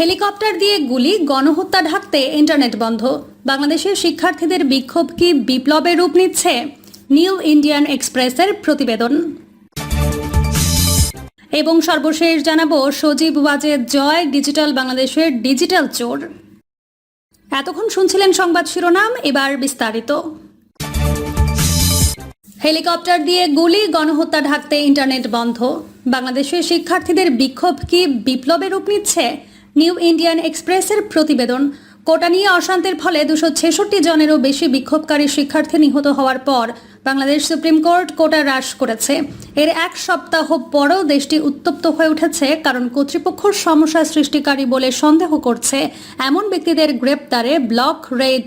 Helicopter দিয়ে গুলি, গণহত্যা ঢাকতে ইন্টারনেট বন্ধ। বাংলাদেশের শিক্ষার্থীদের বিক্ষোভ কি বিপ্লবের রূপ নিচ্ছে? নিউ ইন্ডিয়ান এক্সপ্রেসের প্রতিবেদন। এবং সর্বশেষ জানাব, সজীব ওয়াজেদ জয়, ডিজিটাল বাংলাদেশের ডিজিটাল চোর। এতক্ষণ শুনছিলেন সংবাদ শিরোনাম, এবার বিস্তারিত। হেলিকপ্টার দিয়ে গুলি, গণহত্যা ঢাকতে ইন্টারনেট বন্ধ। বাংলাদেশের শিক্ষার্থীদের বিক্ষোভ কি বিপ্লবের রূপ নিচ্ছে? নিউ ইন্ডিয়ান এক্সপ্রেসের প্রতিবেদন কোটা নিয়ে অশান্তির ফলে দুশো ছেষট্টি জনেরও বেশি বিক্ষোভকারী শিক্ষার্থী নিহত হওয়ার পর বাংলাদেশ সুপ্রিম কোর্ট কোটা হ্রাস করেছে। এর এক সপ্তাহ পরও দেশটি উত্তপ্ত হয়ে উঠেছে কারণ কর্তৃপক্ষ সমস্যা সৃষ্টিকারী বলে সন্দেহ করছে, এমন ব্যক্তিদের গ্রেপ্তারে ব্লক রেড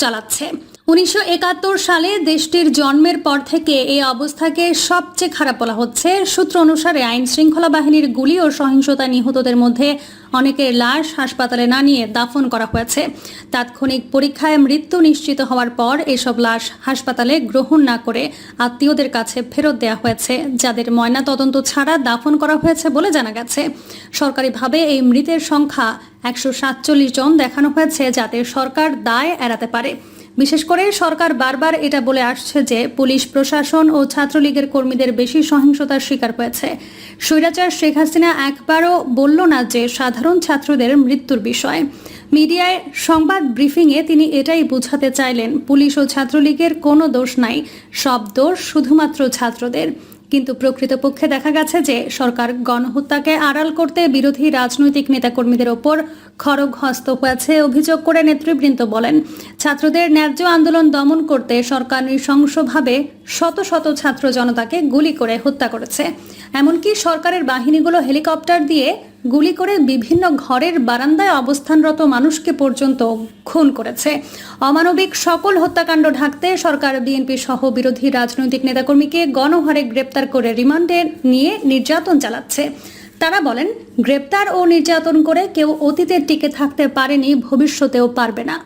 চালাচ্ছে। উনিশশো একাত্তর সালে দেশটির জন্মের পর থেকে এই অবস্থাকে সবচেয়ে খারাপ বলা হচ্ছে। সূত্র অনুসারে আইন শৃঙ্খলা বাহিনীর গুলি ও সহিংসতায় নিহতদের মধ্যে অনেকের লাশ হাসপাতালে না নিয়ে দাফন করা হয়েছে। তাৎক্ষণিক পরীক্ষায় মৃত্যু নিশ্চিত হওয়ার পর এসব লাশ হাসপাতালে গ্রহণ না করে আত্মীয়দের কাছে ফেরত দেওয়া হয়েছে, যাদের ময়না তদন্ত ছাড়া দাফন করা হয়েছে বলে জানা গেছে। সরকারিভাবে এই মৃতের সংখ্যা একশো সাতচল্লিশ জন দেখানো হয়েছে, যাতে সরকার দায় এড়াতে পারে। বিশেষ করে সরকার বারবার এটা বলে আসছে যে পুলিশ, প্রশাসন ও ছাত্রলীগের কর্মীদের বেশি সহিংসতার শিকার হয়েছে। স্বৈরাচার শেখ হাসিনা একবারও বলল না যে সাধারণ ছাত্রদের মৃত্যুর বিষয়। মিডিয়ায় সংবাদ ব্রিফিংয়ে তিনি এটাই বুঝাতে চাইলেন, পুলিশ ও ছাত্রলীগের কোনো দোষ নাই, সব দোষ শুধুমাত্র ছাত্রদের। কিন্তু প্রকৃতপক্ষে দেখা গেছে যে সরকার গণহত্যাকে আড়াল করতে বিরোধী রাজনৈতিক নেতাকর্মীদের ওপর খড়গ হস্ত হয়েছে অভিযোগ করে নেতৃবৃন্দ বলেন। ছাত্রদের ন্যায্য আন্দোলন দমন করতে সরকার নৃশংসভাবে শত শত ছাত্র জনতাকে গুলি করে হত্যা করেছে। এমনকি সরকারের বাহিনীগুলো হেলিকপ্টার দিয়ে গুলি করে বিভিন্ন ঘরের বারান্দায় অবস্থানরত মানুষকে পর্যন্ত খুন করেছে। অমানবিক সকল হত্যাকাণ্ড ঢাকতে সরকার, বিএনপি সহ বিরোধী রাজনৈতিক নেতাকর্মীকে গণহারে গ্রেপ্তার করে রিমান্ডে নিয়ে নির্যাতন চালাচ্ছে। তারা বলেন, গ্রেপ্তার ও নির্যাতন করে কেউ অতীতে টিকে থাকতে পারেনি, ভবিষ্যতেও পারবে না।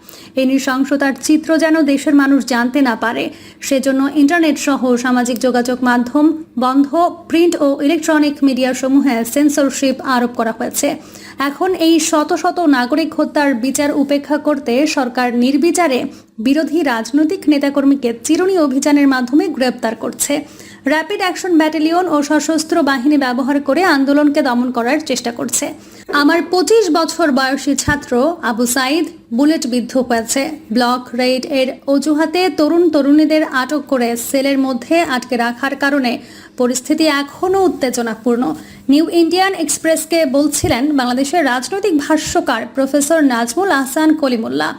এই নৃশংসতার চিত্র যেন দেশের মানুষ জানতে না পারে, সেজন্য ইন্টারনেট সহ সামাজিক যোগাযোগ মাধ্যম বন্ধ, প্রিন্ট ও ইলেকট্রনিক মিডিয়া সমূহে সেন্সরশিপ আরোপ করা হয়েছে। এখন এই শত শত নাগরিক হত্যার বিচার উপেক্ষা করতে সরকার নির্বিচারে বিরোধী রাজনৈতিক নেতাকর্মীকে চিরুনি অভিযানের মাধ্যমে গ্রেপ্তার করছে। র্যাপিড অ্যাকশন ব্যাটালিয়ন ও সশস্ত্র বাহিনী ব্যবহার করে আন্দোলনকে দমন করার চেষ্টা করছে। আমার পঁচিশ বছর বয়সী ছাত্র আবু সাইদ বুলেট বিদ্ধ হয়েছে। ব্লক রেড এর অজুহাতে তরুণ তরুণীদের আটক করে সেলের মধ্যে আটকে রাখার কারণে পরিস্থিতি এখনও উত্তেজনাপূর্ণ। নিউ ইন্ডিয়ান এক্সপ্রেসকে বলছিলেন, বাংলাদেশের রাজনৈতিক ভাষ্যকার professor Nazmul Ahsan Kalimullah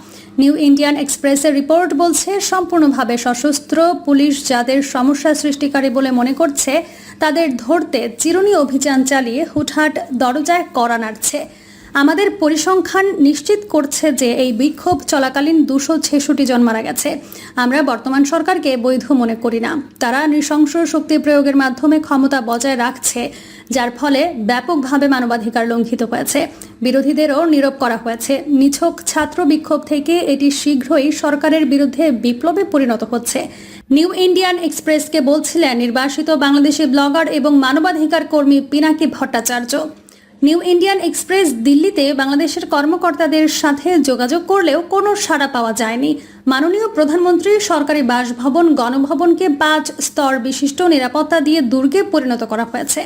new Indian এক্সপ্রেসের রিপোর্ট বলছে, সম্পূর্ণভাবে সশস্ত্র পুলিশ যাদের সমস্যা সৃষ্টিকারী বলে মনে করছে, তাদের ধরতে চিরুনি অভিযান চালিয়ে হুটহাট দরজায় করা নাড়ছে। আমাদের পরিসংখ্যান নিশ্চিত করছে যে এই বিক্ষোভ চলাকালীন দুশো ছেষট্টি জন মারা গেছে। আমরা বর্তমান সরকারকে বৈধ মনে করি না। তারা নৃশংস শক্তি প্রয়োগের মাধ্যমে ক্ষমতা বজায় রাখছে, যার ফলে ব্যাপকভাবে মানবাধিকার লঙ্ঘিত হয়েছে। বিরোধীদেরও নীরব করা হয়েছে। নিছক ছাত্র বিক্ষোভ থেকে এটি শীঘ্রই সরকারের বিরুদ্ধে বিপ্লবে পরিণত হচ্ছে। নিউ ইন্ডিয়ান এক্সপ্রেসকে বলছিলেন, নির্বাসিত বাংলাদেশি ব্লগার এবং মানবাধিকার কর্মী Pinaki Bhattacharya new Indian express দিল্লিতে বাংলাদেশের কর্মকর্তাদের সাথে যোগাযোগ করলেও কোনো সাড়া পাওয়া যায়নি। মাননীয় প্রধানমন্ত্রী সরকারি বাসভবন, গণভবনকে পাঁচ স্তর বিশিষ্ট নিরাপত্তা দিয়ে দুর্গে পরিণত করা হয়েছে।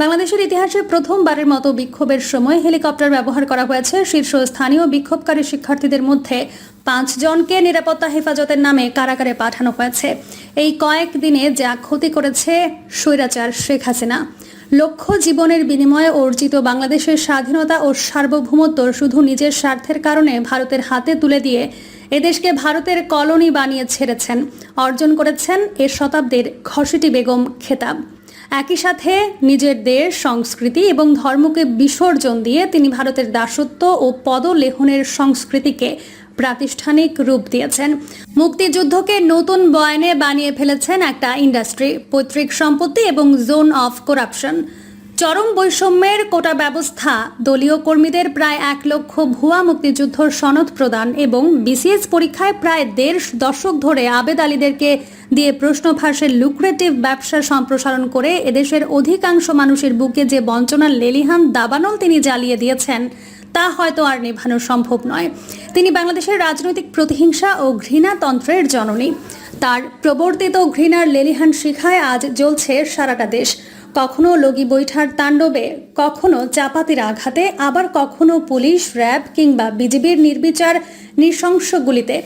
বাংলাদেশের ইতিহাসে প্রথমবারের মতো বিক্ষোভের সময় হেলিকপ্টার ব্যবহার করা হয়েছে। শীর্ষস্থানীয় বিক্ষোভকারী শিক্ষার্থীদের মধ্যে পাঁচজনকে নিরাপত্তা হেফাজতের নামে কারাগারে পাঠানো হয়েছে। এই কয়েক দিনে যা ক্ষতি করেছে স্বৈরাচার শেখ হাসিনা। লক্ষ জীবনের বিনিময়ে অর্জিত বাংলাদেশের স্বাধীনতা ও সার্বভৌমত্ব শুধু নিজের স্বার্থের কারণে ভারতের হাতে তুলে দিয়ে এদেশকে ভারতের কলোনি বানিয়ে ছেড়েছেন, অর্জন করেছেন এ শতাব্দীর ঘসিটি বেগম খেতাব। একই সাথে নিজের দেশ, সংস্কৃতি এবং ধর্মকে বিসর্জন দিয়ে তিনি ভারতের দাসত্ব ও পদলেহনের সংস্কৃতিকে প্রাতিষ্ঠানিক রূপ দিয়েছেন। মুক্তিযুদ্ধকে নতুন বয়ানে বানিয়ে ফেলেছেন একটা ইন্ডাস্ট্রি, পৈতৃক সম্পত্তি এবং জোন অফ করাপশন। চরম বৈষম্যের কোটা ব্যবস্থা, দলীয় কর্মীদের প্রায় এক লক্ষ ভুয়া মুক্তিযুদ্ধ সনদ প্রদান এবং বিসিএস পরীক্ষায় প্রায় দেড় দশক ধরে আবেদ আলীদেরকে দিয়ে প্রশ্ন ফাঁসের লুক্রেটিভ ব্যবসা সম্প্রসারণ করে এদেশের অধিকাংশ মানুষের বুকে যে বঞ্চনার লেলিহান দাবানল তিনি জ্বালিয়ে দিয়েছেন। তা হয়তো আর নেভানো সম্ভব নয়। তিনি বাংলাদেশের রাজনৈতিক প্রতিহিংসা ও ঘৃণাতন্ত্রের জননী। তার প্রবর্তিত ঘৃণার লেলিহান শিখায় আজ জ্বলছে সারাটা দেশ। কখনো লগি বৈঠার তাণ্ডবে, কখনো চাপাতির আঘাতে, আবার কখনো পুলিশ, র্যাব কিংবা বিজিবির নির্বিচার নৃশংস গুলিতে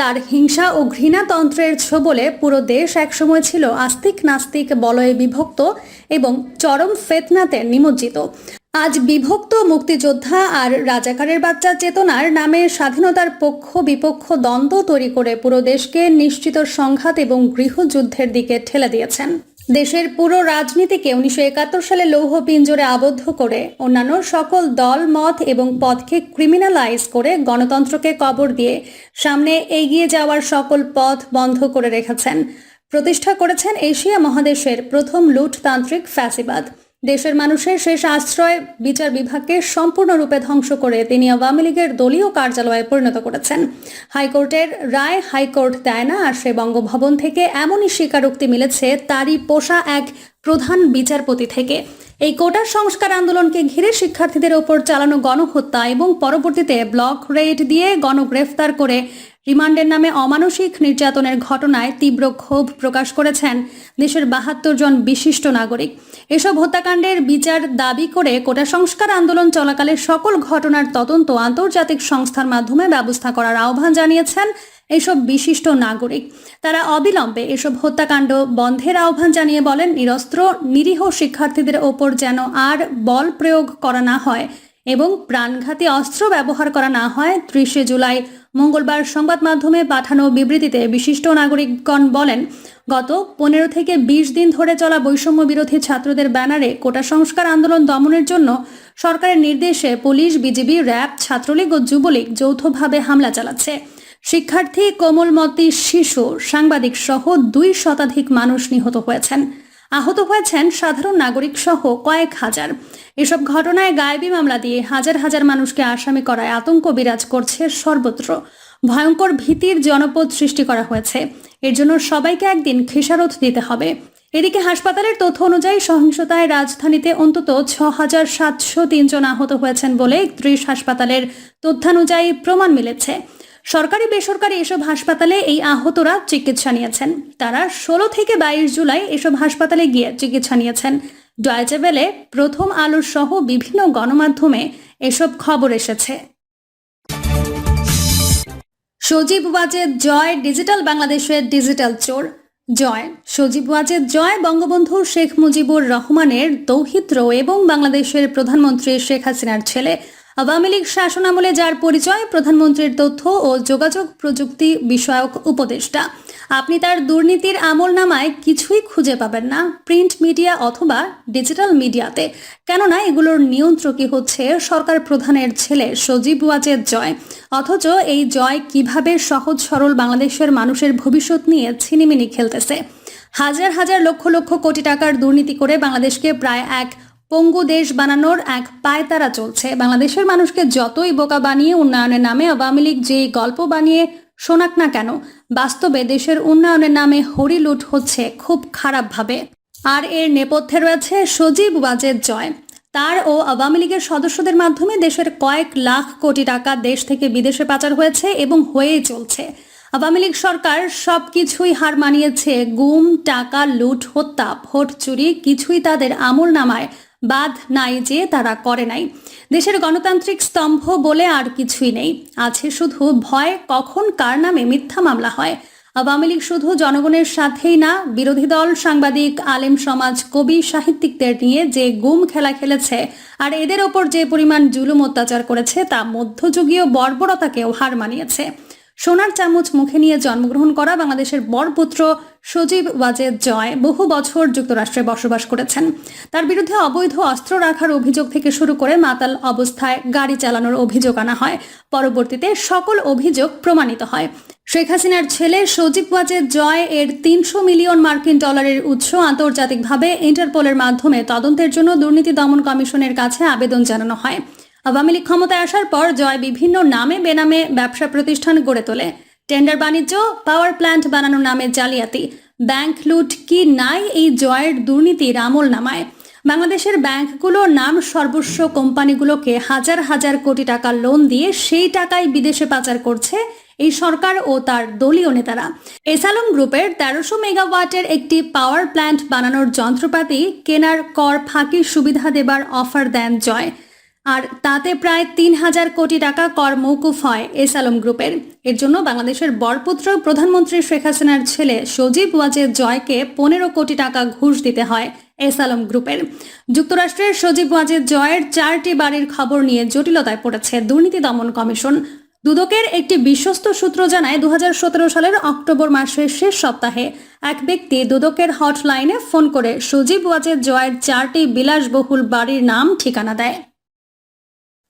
তার হিংসা ও ঘৃণাতন্ত্রের ছোবলে পুরো দেশ একসময় ছিল আস্তিক নাস্তিক বলয়ে বিভক্ত এবং চরম ফেতনাতে নিমজ্জিত। আজ বিভক্ত মুক্তিযোদ্ধা আর রাজাকারের বাচ্চা চেতনার নামে স্বাধীনতার পক্ষ বিপক্ষ দ্বন্দ্ব তৈরি করে পুরো দেশকে নিশ্চিত সংঘাত এবং গৃহযুদ্ধের দিকে ঠেলে দিয়েছেন। দেশের পুরো রাজনীতিকে উনিশশো একাত্তর সালে লৌহ পিঞ্জরে আবদ্ধ করে অন্যান্য সকল দল, মত এবং পথকে ক্রিমিনালাইজ করে গণতন্ত্রকে কবর দিয়ে সামনে এগিয়ে যাওয়ার সকল পথ বন্ধ করে রেখেছেন। প্রতিষ্ঠা করেছেন এশিয়া মহাদেশের প্রথম লুটতান্ত্রিক ফ্যাসিবাদ। দেশের মানুষের শেষ আশ্রয় বিচার বিভাগকে সম্পূর্ণরূপে ধ্বংস করে তিনি আওয়ামী লীগের দলীয় কার্যালয়ে পরিণত করেছেন। হাইকোর্টের রায় হাইকোর্ট দেয় না, আর সে বঙ্গভবন থেকে এমনই স্বীকারোক্তি মিলেছে তারই পোষা এক প্রধান বিচারপতি থেকে। এই কোটার সংস্কার আন্দোলনকে ঘিরে শিক্ষার্থীদের ওপর চালানো গণহত্যা এবং পরবর্তীতে ব্লক রেড দিয়ে গণগ্রেফতার করে রিমান্ডের নামে অমানসিক নির্যাতনের ঘটনায় তীব্র ক্ষোভ প্রকাশ করেছেন দেশের বাহাত্তর জন বিশিষ্ট নাগরিক। এসব হত্যাকাণ্ডের বিচার দাবি করে কোটা সংস্কার আন্দোলন চলাকালে সকল ঘটনার তদন্ত আন্তর্জাতিক সংস্থার মাধ্যমে ব্যবস্থা করার আহ্বান জানিয়েছেন এসব বিশিষ্ট নাগরিক। তারা অবিলম্বে এসব হত্যাকাণ্ড বন্ধের আহ্বান জানিয়ে বলেন, নিরস্ত্র, নিরীহ শিক্ষার্থীদের ওপর যেন আর বল প্রয়োগ করা না হয়। এবং প্রাণঘাতী অস্ত্র ব্যবহার করা না হয়, ত্রিশে জুলাই মঙ্গলবার সংবাদ মাধ্যমে পাঠানো বিবৃতিতে বিশিষ্ট নাগরিকগণ বলেন, গত পনেরো থেকে বিশ দিন ধরে চলা বৈষম্য বিরোধী ছাত্রদের ব্যানারে কোটা সংস্কার আন্দোলন দমনের জন্য সরকারের নির্দেশে পুলিশ, বিজিবি, র্যাব, ছাত্রলীগ ও যুবলীগ যৌথভাবে হামলা চালাচ্ছে। শিক্ষার্থী কোমলমতি শিশু সাংবাদিক সহ দুই শতাধিক মানুষ নিহত হয়েছেন। আহত হয়েছেন সাধারণ নাগরিক সহ কয়েক হাজার। এসব ঘটনায় গায়েবী মামলা দিয়ে হাজার হাজার মানুষকে আসামি করায় আতঙ্ক বিরাজ করছে সর্বত্র। ভয়ঙ্কর ভীতির জনপদ সৃষ্টি করা হয়েছে। এর জন্য সবাইকে একদিন খেসারত দিতে হবে। এদিকে হাসপাতালের তথ্য অনুযায়ী সহিংসতায় রাজধানীতে অন্তত ছ হাজার সাতশো তিনজন আহত হয়েছেন বলে ত্রিশ হাসপাতালের তথ্যানুযায়ী প্রমাণ মিলেছে। সরকারি বেসরকারি এসব হাসপাতালে এই আহতরা চিকিৎসা নিয়েছেন। তারা ষোলো থেকে বাইশ জুলাই এসব হাসপাতালে গিয়ে চিকিৎসা নিয়েছেন। ডয়েচে বেলে প্রথম আলোর সহ বিভিন্ন গণমাধ্যমে এসব খবর এসেছে। সজীব ওয়াজেদ জয়, ডিজিটাল বাংলাদেশের ডিজিটাল চোর। জয়, সজীব ওয়াজেদ জয়, বঙ্গবন্ধু শেখ মুজিবুর রহমানের দৌহিত্র এবং বাংলাদেশের প্রধানমন্ত্রী শেখ হাসিনার ছেলে আওয়ামী লীগ শাসনামলে যার পরিচয়, প্রধানমন্ত্রীর তথ্য ও যোগাযোগ প্রযুক্তি বিষয়ক উপদেষ্টা। আপনি তার দুর্নীতির আমল নামায় কিছুই খুঁজে পাবেন না, প্রিন্ট মিডিয়া অথবা ডিজিটাল মিডিয়াতে। কেননা, এগুলোর নিয়ন্ত্রকই হচ্ছে সরকার প্রধানের ছেলে সজীব ওয়াজেদ জয়। অথচ এই জয় কীভাবে সহজ সরল বাংলাদেশের মানুষের ভবিষ্যৎ নিয়ে ছিনিমিনি খেলতেছে। হাজার হাজার লক্ষ লক্ষ কোটি টাকার দুর্নীতি করে বাংলাদেশকে প্রায় এক পঙ্গু দেশ বানানোর এক পায়তারা চলছে। বাংলাদেশের মানুষকে যতই বোকা বানিয়ে উন্নয়নের নামে আওয়ামী লীগ যে গল্প বানিয়ে শোনাক না কেন, বাস্তবে দেশের উন্নয়নের নামে হরিলুট হচ্ছে খুব খারাপভাবে। আর এর নেপথ্যে রয়েছে সজীব ওয়াজেদ জয়। তার ও আওয়ামী লীগের সদস্যদের মাধ্যমে দেশের কয়েক লাখ কোটি টাকা দেশ থেকে বিদেশে পাচার হয়েছে এবং হয়েই চলছে। আওয়ামী লীগ সরকার সব কিছুই হার মানিয়েছে। গুম, টাকা, লুট, হত্যা, ভোট চুরি, কিছুই তাদের আমল নামায় বাদ নাই যে তারা করে নাই। দেশের গণতান্ত্রিক স্তম্ভ বলে আর কিছুই নেই। আছে শুধু ভয়, কখন কার নামে মিথ্যা মামলা হয়। আওয়ামী লীগ শুধু জনগণের সাথেই না, বিরোধী দল, সাংবাদিক, আলেম সমাজ, কবি, সাহিত্যিকদের নিয়ে যে গুম খেলা খেলেছে, আর এদের ওপর যে পরিমাণ জুলুম অত্যাচার করেছে, তা মধ্যযুগীয় বর্বরতাকেও হার মানিয়েছে। সোনার চামচ মুখে নিয়ে জন্মগ্রহণ করা বাংলাদেশের বরপুত্র সজীব ওয়াজেদ জয় বহু বছর যুক্তরাষ্ট্রে বসবাস করেছেন। তার বিরুদ্ধে অবৈধ অস্ত্র রাখার অভিযোগ থেকে শুরু করে মাতাল অবস্থায় গাড়ি চালানোর অভিযোগ আনা হয়। পরবর্তীতে সকল অভিযোগ প্রমাণিত হয়। শেখ হাসিনার ছেলে সজীব ওয়াজেদ জয় এর তিনশো মিলিয়ন মার্কিন ডলারের উৎস আন্তর্জাতিকভাবে ইন্টারপোলের মাধ্যমে তদন্তের জন্য দুর্নীতি দমন কমিশনের কাছে আবেদন জানানো হয়। আওয়ামী লীগ ক্ষমতায় আসার পর জয় বিভিন্ন নামে বেনামে ব্যবসা প্রতিষ্ঠান গড়ে তোলে। টেন্ডার বাণিজ্য, পাওয়ার প্ল্যান্ট বানানোর নামে জালিয়াতি। ব্যাংক লুট কি নাই এই জয়ের দুর্নীতির আমল নামায়। বাংলাদেশের ব্যাংকগুলোর নাম সর্বস্ব কোম্পানিগুলোকে হাজার হাজার কোটি টাকা লোন দিয়ে সেই টাকায় বিদেশে পাচার করছে এই সরকার ও তার দলীয় নেতারা। এসালম গ্রুপের তেরোশো মেগাওয়াটের একটি পাওয়ার প্ল্যান্ট বানানোর যন্ত্রপাতি কেনার কর ফাঁকির সুবিধা দেবার অফার দেন জয়। আর তাতে প্রায় তিন হাজার কোটি টাকা কর মৌকুফ হয় এস আলম গ্রুপের। এর জন্য বাংলাদেশের বরপুত্র প্রধানমন্ত্রী শেখ হাসিনার ছেলে সজীব ওয়াজেদ জয়কে পনেরো কোটি টাকা ঘুষ দিতে হয় এস আলম গ্রুপের। যুক্তরাষ্ট্রের সজীব ওয়াজেদ জয়ের চারটি বাড়ির খবর নিয়ে জটিলতায় পড়েছে দুর্নীতি দমন কমিশন। দুদকের একটি বিশ্বস্ত সূত্র জানায় দু হাজার সতেরো সালের অক্টোবর মাসের শেষ সপ্তাহে এক ব্যক্তি দুদকের হটলাইনে ফোন করে সজীব ওয়াজেদ জয়ের চারটি বিলাসবহুল বাড়ির নাম ঠিকানা দেয়।